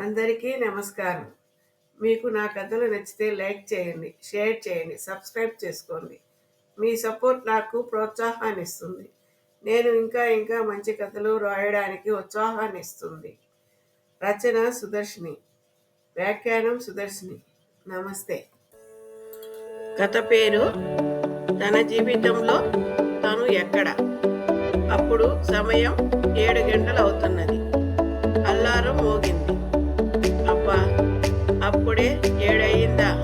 అందరికీ నమస్కారం. మీకు నా కథలు నచ్చితే లైక్ చేయండి షేర్ చేయండి సబ్స్క్రైబ్ చేసుకోండి. మీ సపోర్ట్ నాకు ప్రోత్సాహాన్ని ఇస్తుంది. నేను ఇంకా ఇంకా మంచి కథలు రాయడానికి ఉత్సాహాన్ని ఇస్తుంది. రచన సుదర్శిని వ్యాఖ్యానం సుదర్శిని. నమస్తే. కథ పేరు తన జీవితంలో తను ఎక్కడ? అప్పుడు సమయం ఏడు గంటలు అవుతున్నది అల్లారం మోగింది. అప్పుడే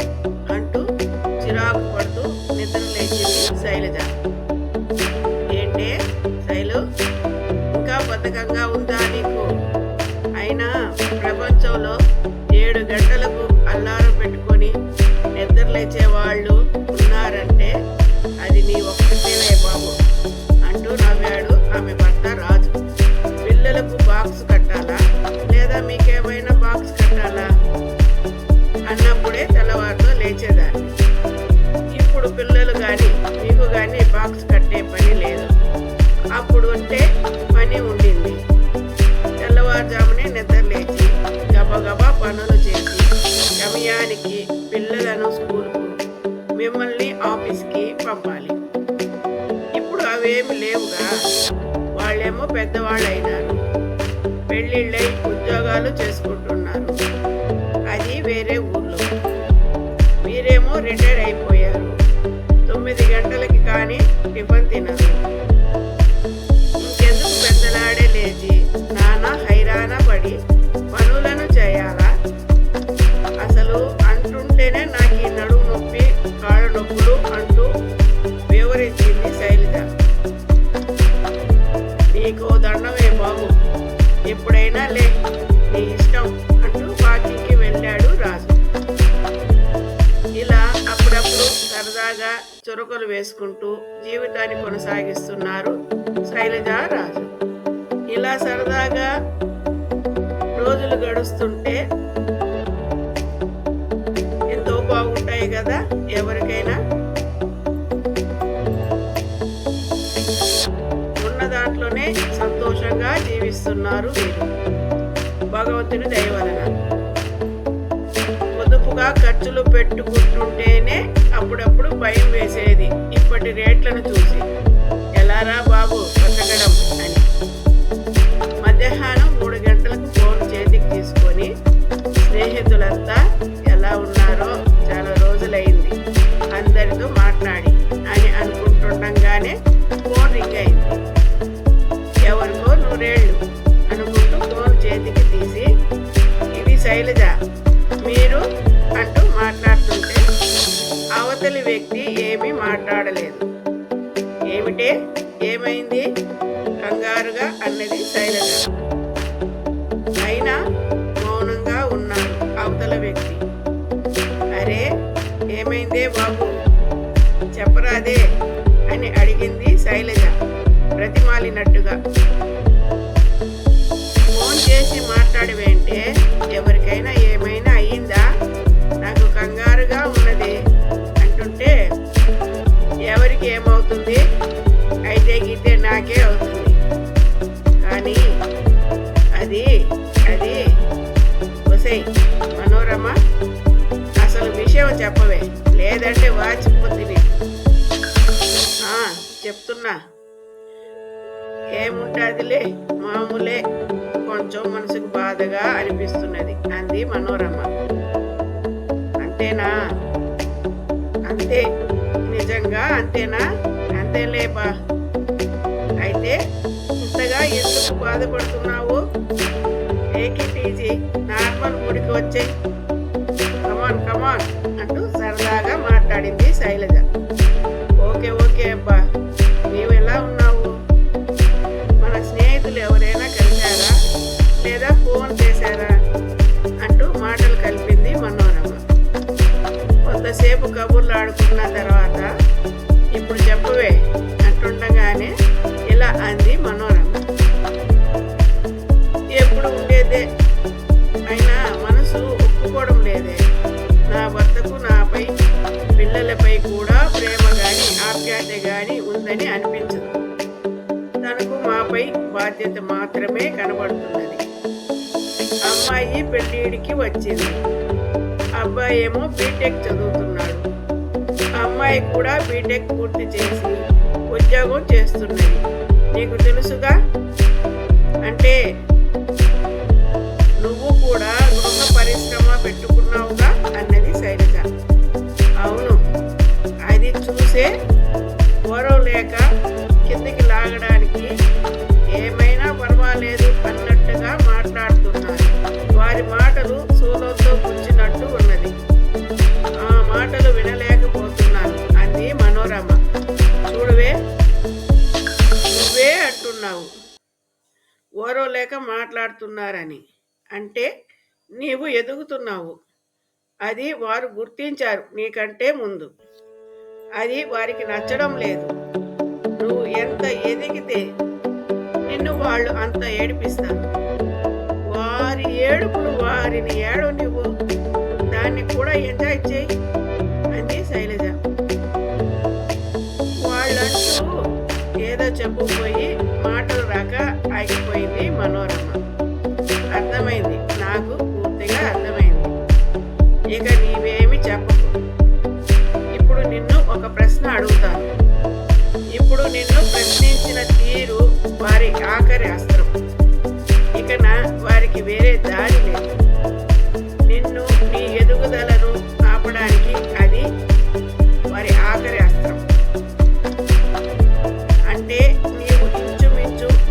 మిమ్మల్ని ఆఫీస్కి పంపాలి. ఇప్పుడు అవేమి లేవుగా. వాళ్ళేమో పెద్దవాళ్ళు అయినారు పెళ్ళిళ్ళై ఉద్యోగాలు చేసుకుంటున్నారు. చేసుకుంటూ జీవితాన్ని కొనసాగిస్తున్నారు శైలజ రాజు. ఇలా సరదాగా రోజులు గడుస్తుంటే ఎంతో బాగుంటాయి కదా ఎవరికైనా. ఉన్న దాంట్లోనే సంతోషంగా జీవిస్తున్నారు వీరు భగవంతుని దయవలన ఎక్కువగా ఖర్చులు పెట్టుకుంటుంటేనే అప్పుడప్పుడు భయం వేసేది. ఇప్పటి రేట్లను చూసి. ఎలారా బాబు? మాట్లాడలేదు. ఏమిటే? ఏమైంది? కంగారుగా అన్నది శైలజ. చేస్తున్నా. ఏముంటుందిలే మామూలే. కొంచెం మనసుకు బాధగా అనిపిస్తున్నది అంది మనోరమ. అంతేనా? అంతే నిజంగా అంతేనా? అంతేలేబా అయితే ఇంతగా ఎందుకు బాధపడుతున్నావు? ఏకి టీజీ నార్మల్ గుడికి వచ్చే. కమాన్ కమాన్ అంటూ సరదాగా మాట్లాడింది శైలజ. ఉందని అనిపించదు. తనకు మాపై బాధ్యత మాత్రమే కనబడుతున్నది. అమ్మాయి పెళ్ళిడికి వచ్చింది. అబ్బాయి ఏమో బీటెక్ చదువుతున్నాడు. అమ్మాయి కూడా బీటెక్ పూర్తి చేసి ఉద్యోగం చేస్తున్నది. నీకు తెలుసుగా? అంటే నువ్వు కూడా గృహ పరిశ్రమ పెట్టుకున్నావుగా? అన్నది శైలజ. అవును. అది చూసే గౌరవం లేక కిందికి లాగడానికి ఏమైనా పర్వాలేదు అన్నట్టుగా మాట్లాడుతున్నారు. వారి మాటలు సూలంతో కూర్చున్నట్టు ఉన్నది. ఆ మాటలు వినలేకపోతున్నాను అంది మనోరమ. చూడవే నువ్వే అంటున్నావు. ఓరో లేక మాట్లాడుతున్నారని. అంటే నీవు ఎదుగుతున్నావు. అది వారు గుర్తించారు నీకంటే ముందు. అది వారికి నచ్చడం లేదు. నువ్వు ఎంత ఎదిగితే నిన్ను వాళ్ళు అంత ఏడిపిస్తారు. వారి ఏడుపులు వారిని ఏడు నువ్వు దాన్ని కూడా ఎంజాయ్ చేయి. అంది శైలజ.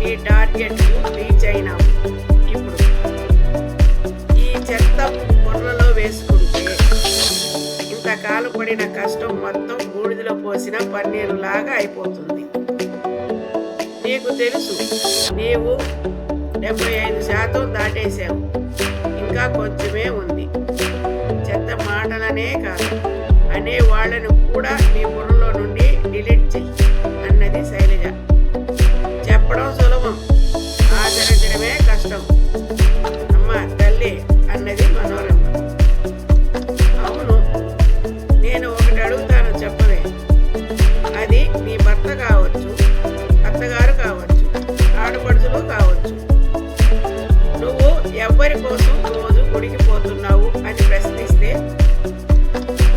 ఈ నీ టార్గెట్ రీచ్ అయినా. ఇప్పుడు ఈ చెత్త బుర్రలో వేసుకుంటే ఇంతకాలం పడిన కష్టం మొత్తం బూడిదలో పోసిన పన్నీరు లాగా అయిపోతుంది. నీకు తెలుసు నీవు డెబ్బై ఐదు శాతం దాటేశావు. ఇంకా కొంచెమే ఉంది. చెత్త మాటలనే కాదు. అనే వాళ్ళను కూడా నీ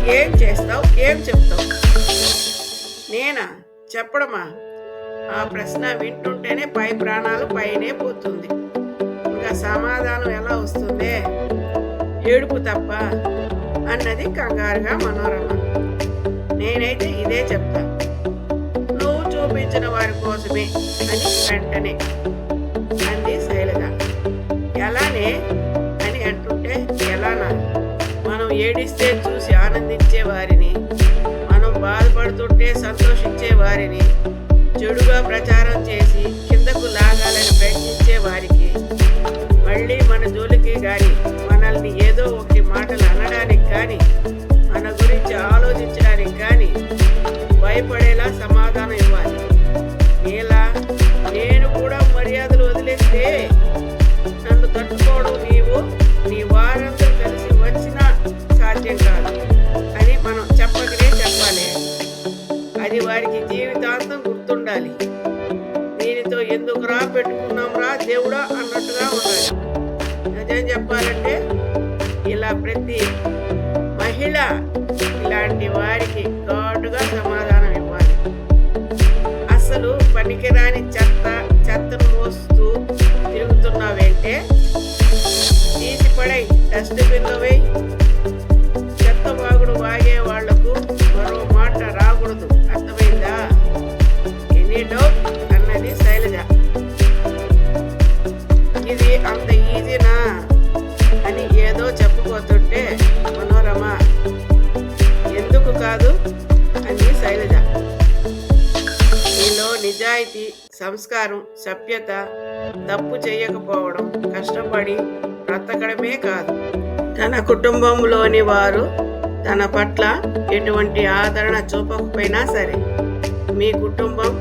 ఏం చేస్తావు? ఏం చెప్తావు? నేనా? చెప్పడమా? ఆ ప్రశ్న వింటుంటేనే పై ప్రాణాలు పైనే పోతుంది. ఇంకా సమాధానం ఎలా వస్తుందే? ఏడుపు తప్ప అన్నది కంగారుగా మనోరమ. నేనైతే ఇదే చెప్తా. నువ్వు చూపించిన వారి కోసమే అని వెంటనే అంది శైలజ. ఎలానే ఏడిస్తే చూసి ఆనందించే వారిని. మనం బాధపడుతుంటే సంతోషించే వారిని. చెడుగా ప్రచారం చేసి కిందకు లాగాలని ప్రయత్నించే వారికి. మళ్ళీ మన జోలికి కానీ మనల్ని ఏదో ఒకటి మాటలు అనడానికి కానీ మన గురించి ఆలోచించడానికి కానీ భయపడేలా సమాధానం ఇవ్వాలి. ఇలా నేను కూడా మర్యాదలు వదిలేస్తే ఉండాలి. దీనితో ఎందుకు రా పెట్టుకున్నాం రా దేవుడా అన్నట్టుగా ఉండాలి. నిజం చెప్పాలంటే ఇలా ప్రతి మహిళ ఇలాంటి వారికి ఘాటుగా సమాధానం ఇవ్వాలి. అసలు పనికిరాని కాదు. అని శైలజ. నీలో నిజాయితీ సంస్కారం సభ్యత తప్పు చేయకపోవడం కష్టపడి బ్రతకడమే కాదు. తన కుటుంబంలోని వారు తన పట్ల ఎటువంటి ఆదరణ చూపకపోయినా సరే మీ కుటుంబం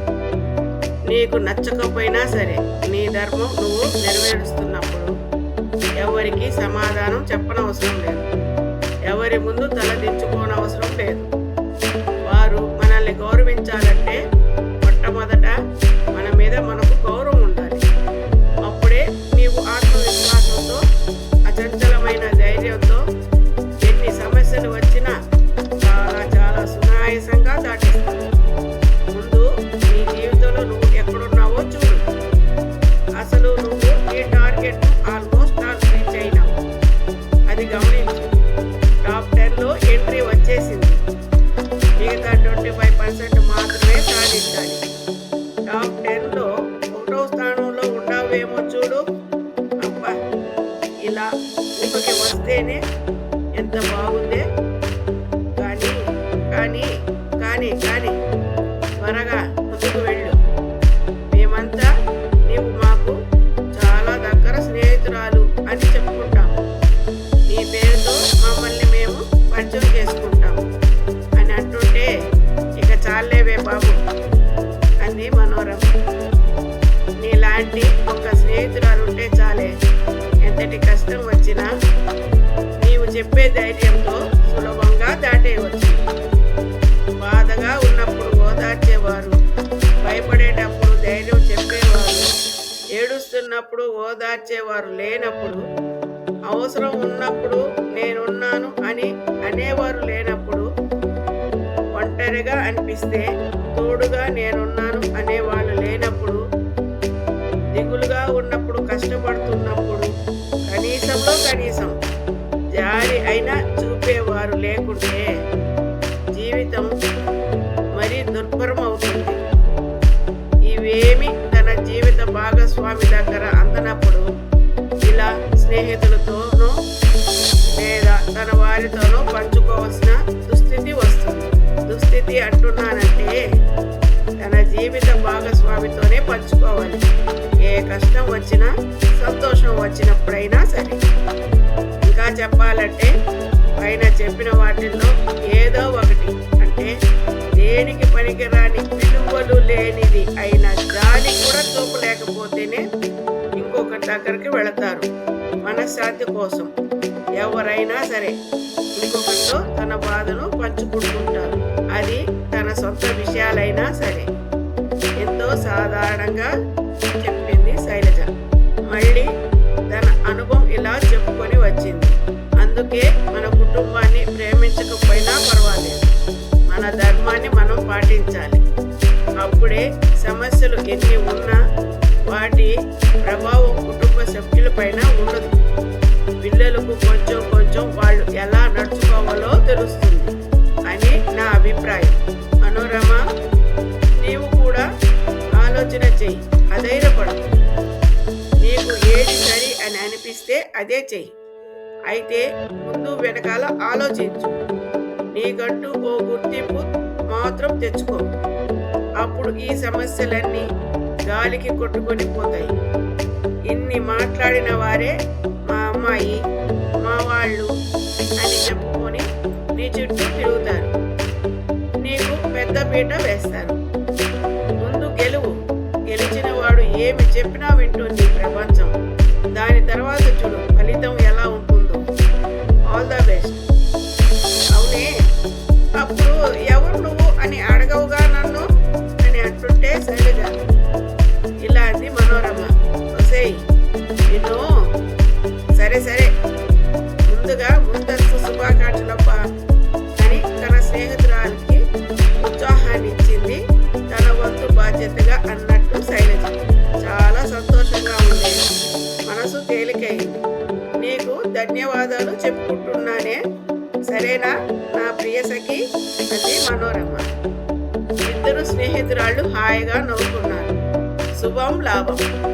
నీకు నచ్చకపోయినా సరే నీ ధర్మం నువ్వు నెరవేరుస్తున్నప్పుడు ఎవరికి సమాధానం చెప్పనవసరం లేదు. ఎవరి ముందు తలదించుకోనవసరం లేదు. ఉన్నప్పుడు ఓదార్చేవారు లేనప్పుడు అవసరం ఉన్నప్పుడు నేనున్నాను అని అనేవారు లేనప్పుడు ఒంటరిగా అనిపిస్తే తోడుగా నేనున్నాను అనేవాళ్ళు లేనప్పుడు దిగులుగా ఉన్నప్పుడు కష్టపడుతున్నప్పుడు కనీసంలో కనీసం జారి అయినా చూపేవారు లేకుంటే స్నేహితులతోనూ లేదా తన వారితోనూ పంచుకోవాల్సిన దుస్థితి వస్తుంది. దుస్థితి అంటున్నానంటే తన జీవిత భాగస్వామితోనే పంచుకోవాలి. ఏ కష్టం వచ్చినా సంతోషం వచ్చినప్పుడైనా సరే. ఇంకా చెప్పాలంటే పైన చెప్పిన వాటిల్లో ఏదో ఒకటి. అంటే దేనికి పనికిరాని విలువలు లేనిది అయిన దానికి కూడా చూపు లేకపోతేనే ఇంకొకరి దగ్గరికి వెళతారు. మనశ్శాంతి కోసం ఎవరైనా సరే ఇంకొకరితో తన బాధను పంచుకుంటుంటారు. అది తన సొంత విషయాలైనా సరే. ఎంతో సాధారణంగా చెప్పింది శైలజ. మళ్ళీ తన అనుభవం ఇలా చెప్పుకొని వచ్చింది. అందుకే మన కుటుంబాన్ని ప్రేమించకపోయినా పర్వాలేదు. మన ధర్మాన్ని మనం పాటించాలి. అప్పుడే సమస్యలు ఎన్ని ఉన్నా వాటి ప్రభావం కుటుంబ సభ్యులపైన ఉండదు. పిల్లలకు కొంచెం కొంచెం వాళ్ళు ఎలా నడుచుకోవాలో తెలుస్తుంది అని నా అభిప్రాయం. మనోరమ నీవు కూడా ఆలోచన చెయ్యి అధైర్యపడు నీకు ఏది సరి అని అనిపిస్తే అదే చెయ్యి. అయితే ముందు వెనకాల ఆలోచించు. నీకంటూ ఓ గుర్తింపు మాత్రం తెచ్చుకో. అప్పుడు ఈ సమస్యలన్నీ గాలికి కొట్టుకొని పోతాయి. ఇన్ని మాట్లాడిన వారే మా అమ్మాయి మా వాళ్ళు అని చెప్పుకొని నీ చుట్టూ తిరుగుతారు. నీకు పెద్ద పీట వేస్తారు. ముందు గెలువు. గెలిచిన వాడు ఏమి చెప్పినా వింటుంది. ముందుగా ముందస్తు శుభాకాంక్షలప్ప అని తన స్నేహితురాలికి ఉత్సాహాన్ని ఇచ్చింది తన వంతు బాధ్యతగా అన్నట్టు శైలజ. చాలా సంతోషంగా ఉంది. మనసు తేలికైంది. నీకు ధన్యవాదాలు చెప్పుకుంటున్నానే? సరేనా? నా ప్రియసఖి అది మనోరమ. ఇద్దరు స్నేహితురాళ్ళు హాయిగా నవ్వుకున్నారు. శుభం లాభం.